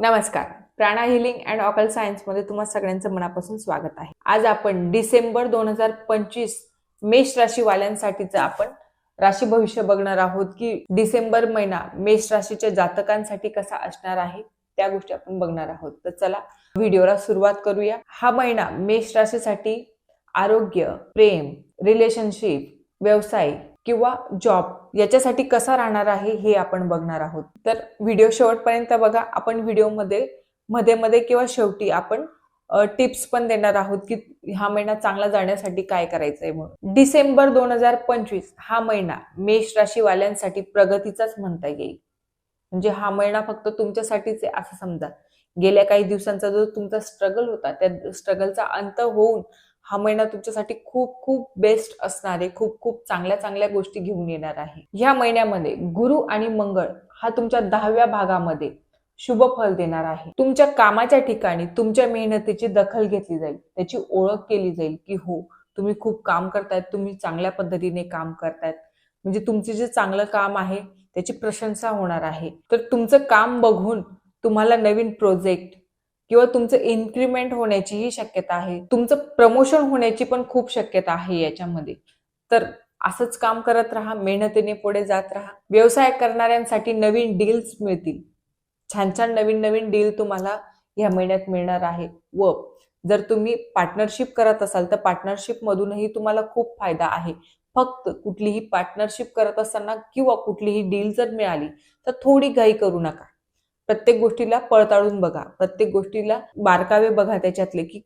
नमस्कार. प्राणा healing and occult सायन्समध्ये तुम्हा सगळ्यांचं मनापासून स्वागत आहे. आज आपण डिसेंबर दोन हजार पंचवीस मेष राशीवाल्यांसाठीचं आपण राशी भविष्य बघणार आहोत की डिसेंबर महिना मेष राशीच्या जातकांसाठी कसा असणार आहे त्या गोष्टी आपण बघणार आहोत. तर चला व्हिडिओला सुरुवात करूया. हा महिना मेष राशीसाठी आरोग्य प्रेम रिलेशनशिप व्यवसाय किंवा जॉब याच्यासाठी कसा राहणार आहे हे आपण बघणार आहोत. तर व्हिडिओ शेवटपर्यंत बघा आपण व्हिडिओमध्ये मध्ये मध्ये किंवा शेवटी आपण टिप्स पण देणार आहोत की हा महिना चांगला जाण्यासाठी काय करायचंय म्हणून. डिसेंबर दोन हजार पंचवीस हा महिना मेष राशीवाल्यांसाठी प्रगतीचाच म्हणता येईल. म्हणजे हा महिना फक्त तुमच्यासाठीच आहे. असं समजा गेल्या काही दिवसांचा जो तुमचा स्ट्रगल होता त्या स्ट्रगलचा अंत होऊन हा महिना तुमच्यासाठी खूप खूप बेस्ट असणार आहे. खूप खूप चांगल्या चांगल्या गोष्टी घेऊन येणार आहे. ह्या महिन्यामध्ये गुरु आणि मंगळ हा तुमच्या दहाव्या भागामध्ये शुभ फल देणार आहे. तुमच्या कामाच्या ठिकाणी तुमच्या मेहनतीची दखल घेतली जाईल. त्याची ओळख केली जाईल की हो तुम्ही खूप काम करतायत तुम्ही चांगल्या पद्धतीने काम करतायत. म्हणजे तुमचे जे चांगलं काम आहे त्याची प्रशंसा होणार आहे. तर तुमचं काम बघून तुम्हाला नवीन प्रोजेक्ट किंवा तुमचं इन्क्रीमेंट होण्याचीही शक्यता आहे. तुमचं प्रमोशन होण्याची पण खूप शक्यता आहे याच्यामध्ये. तर असंच काम करत राहा मेहनतीने पुढे जात राहा. व्यवसाय करणाऱ्यांसाठी नवीन डील्स मिळतील. छान छान नवीन नवीन डील तुम्हाला या महिन्यात मिळणार आहे. व जर तुम्ही पार्टनरशिप करत असाल तर पार्टनरशिप मधूनही तुम्हाला खूप फायदा आहे. फक्त कुठलीही पार्टनरशिप करत असताना किंवा कुठलीही डील जर मिळाली तर थोडी घाई करू नका. प्रत्येक गोष्टीला पळताळून बघा. प्रत्येक गोष्टीला बारकावे बघा त्याच्यातले की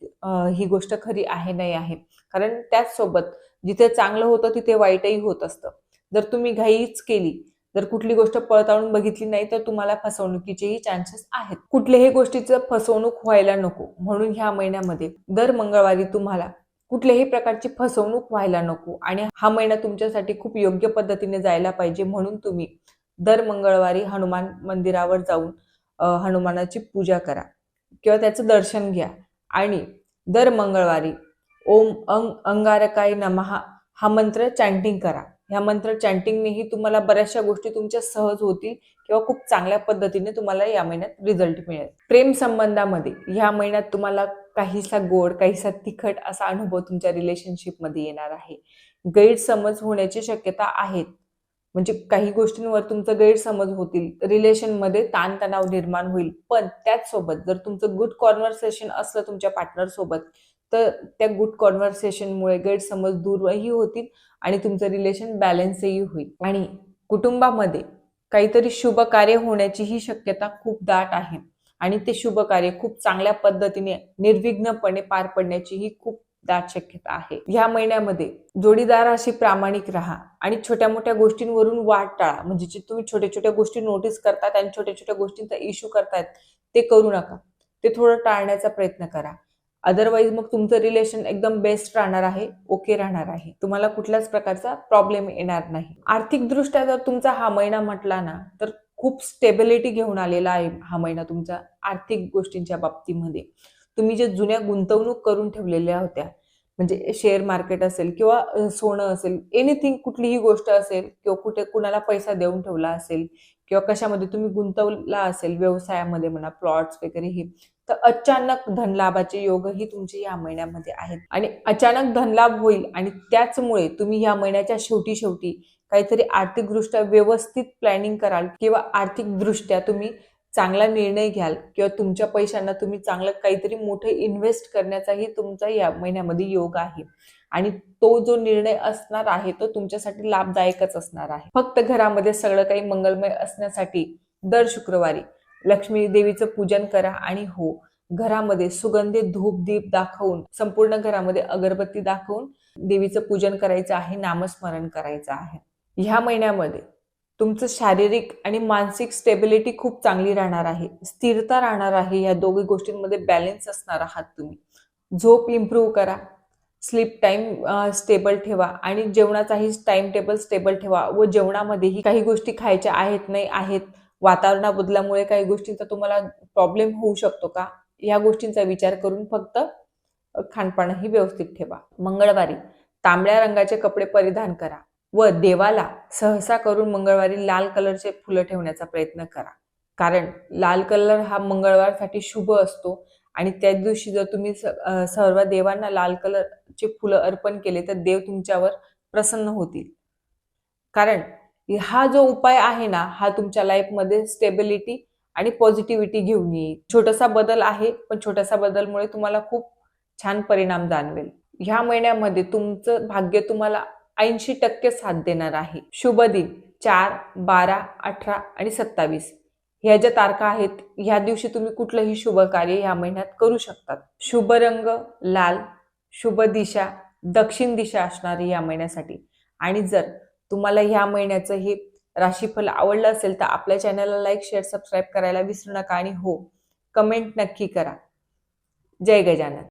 ही गोष्ट खरी आहे नाही आहे. कारण त्याच सोबत जिथे चांगलं होतं तिथे वाईटही होत असतं. जर तुम्ही घाईच केली जर कुठली गोष्ट पळताळून बघितली नाही तर तुम्हाला फसवणुकीचेही चान्सेस आहेत. कुठल्याही गोष्टीचं फसवणूक व्हायला नको. म्हणून ह्या महिन्यामध्ये दर मंगळवारी तुम्हाला कुठल्याही प्रकारची फसवणूक व्हायला नको. आणि हा महिना तुमच्यासाठी खूप योग्य पद्धतीने जायला पाहिजे. म्हणून तुम्ही दर मंगळवारी हनुमान मंदिरावर जाऊन हनुमानाची पूजा करा किंवा त्याचं दर्शन घ्या. आणि दर मंगळवारी ओम अंग अंगारकाय नमहा हा मंत्र चॅन्टिंग करा. ह्या मंत्र चॅन्टिंगनेही तुम्हाला बऱ्याचशा गोष्टी तुमच्या सहज होतील किंवा खूप चांगल्या पद्धतीने तुम्हाला या महिन्यात रिझल्ट मिळेल. प्रेम संबंधामध्ये ह्या महिन्यात तुम्हाला काहीसा गोड काहीसा तिखट असा अनुभव तुमच्या रिलेशनशिपमध्ये येणार आहे. गैरसमज होण्याची शक्यता आहेत. म्हणजे काही गोष्टींवर तुमचं गैरसमज होतील रिलेशनमध्ये ताणतणाव निर्माण होईल. पण त्याचसोबत जर तुमचं गुड कॉन्व्हर्सेशन असलं तुमच्या पार्टनरसोबत तर त्या गुड कॉन्व्हर्सेशनमुळे गैरसमज दूरही होतील आणि तुमचं रिलेशन बॅलन्सही होईल. आणि कुटुंबामध्ये काहीतरी शुभ कार्य होण्याचीही शक्यता खूप दाट आहे. आणि ते शुभ कार्य खूप चांगल्या पद्धतीने निर्विघ्नपणे पार पडण्याचीही खूप दाट शक्यता आहे. ह्या महिन्यामध्ये जोडीदार अशी प्रामाणिक राहा आणि छोट्या मोठ्या गोष्टींवरून वाट टाळा. म्हणजे जे तुम्ही छोट्या छोट्या गोष्टी नोटीस करतात आणि छोट्या छोट्या गोष्टींचा इश्यू करतायत ते करू नका. ते थोडं टाळण्याचा प्रयत्न करा. अदरवाईज मग तुमचं रिलेशन एकदम बेस्ट राहणार आहे ओके राहणार आहे. तुम्हाला कुठल्याच प्रकारचा प्रॉब्लेम येणार नाही. आर्थिक दृष्ट्या जर तुमचा हा महिना म्हटला ना तर खूप स्टेबिलिटी घेऊन आलेला आहे हा महिना तुमचा आर्थिक गोष्टींच्या बाबतीमध्ये. तुम्ही जे जुन्या गुंतवणूक करून ठेवलेल्या होत्या म्हणजे शेअर मार्केट असेल किंवा सोनं असेल एनिथिंग कुठलीही गोष्ट असेल किंवा कुठे कुणाला पैसा देऊन ठेवला असेल किंवा कशामध्ये तुम्ही गुंतवला असेल व्यवसायामध्ये म्हणा प्लॉट्स वगैरे हे तर अचानक धनलाभाचे योगही तुमचे या महिन्यामध्ये आहेत. आणि अचानक धनलाभ होईल आणि त्याचमुळे तुम्ही या महिन्याच्या शेवटी शेवटी काहीतरी आर्थिकदृष्ट्या व्यवस्थित प्लॅनिंग कराल किंवा आर्थिकदृष्ट्या तुम्ही चांगला निर्णय घ्याल किंवा तुमच्या पैशांना तुम्ही चांगलं काहीतरी मोठं इन्व्हेस्ट करण्याचाही तुमचा या महिन्यामध्ये योग आहे. आणि तो जो निर्णय असणार आहे तो तुमच्यासाठी लाभदायकच असणार आहे. फक्त घरामध्ये सगळं काही मंगलमय असण्यासाठी दर शुक्रवारी लक्ष्मी देवीचं पूजन करा आणि हो घरामध्ये सुगंधित धूप दीप दाखवून संपूर्ण घरामध्ये अगरबत्ती दाखवून देवीचं पूजन करायचं आहे नामस्मरण करायचं आहे. ह्या महिन्यामध्ये तुमचं शारीरिक आणि मानसिक स्टेबिलिटी खूप चांगली राहणार आहे. स्थिरता राहणार आहे. या दोघी गोष्टींमध्ये बॅलन्स असणार आहात तुम्ही. झोप इम्प्रूव्ह करा. स्लीप टाईम स्टेबल ठेवा. आणि जेवणाचाही टाइम टेबल स्टेबल ठेवा व जेवणामध्येही काही गोष्टी खायच्या आहेत नाही आहेत वातावरणा बदलामुळे काही गोष्टींचा तुम्हाला प्रॉब्लेम होऊ शकतो का? या गोष्टींचा विचार करून फक्त खानपानही व्यवस्थित ठेवा. मंगळवारी तांबड्या रंगाचे कपडे परिधान करा व देवाला सहसा करून मंगळवारी लाल कलरचे फुलं ठेवण्याचा प्रयत्न करा. कारण लाल कलर हा मंगळवारसाठी शुभ असतो आणि त्याच दिवशी जर तुम्ही सर्व देवांना लाल कलरचे फुलं अर्पण केले तर देव तुमच्यावर प्रसन्न होतील. कारण हा जो उपाय आहे ना हा तुमच्या लाईफमध्ये स्टेबिलिटी आणि पॉझिटिव्हिटी घेऊन येईल. छोटासा बदल आहे पण छोटासा बदलमुळे तुम्हाला खूप छान परिणाम जाणवेल. ह्या महिन्यामध्ये तुमचं भाग्य तुम्हाला ऐंशी टक्के साथ देणार आहे. शुभ दिन चार बारा अठरा आणि सत्तावीस. ह्या ज्या तारखा आहेत ह्या दिवशी तुम्ही कुठलंही शुभ कार्य या महिन्यात करू शकतात. शुभ रंग लाल शुभ दिशा दक्षिण दिशा असणारी या महिन्यासाठी. आणि जर तुम्हाला ह्या महिन्याचं हे राशीफल आवडलं असेल तर आपल्या चॅनलला लाईक शेअर सबस्क्राईब करायला विसरू नका. आणि हो कमेंट नक्की करा. जय गजानन.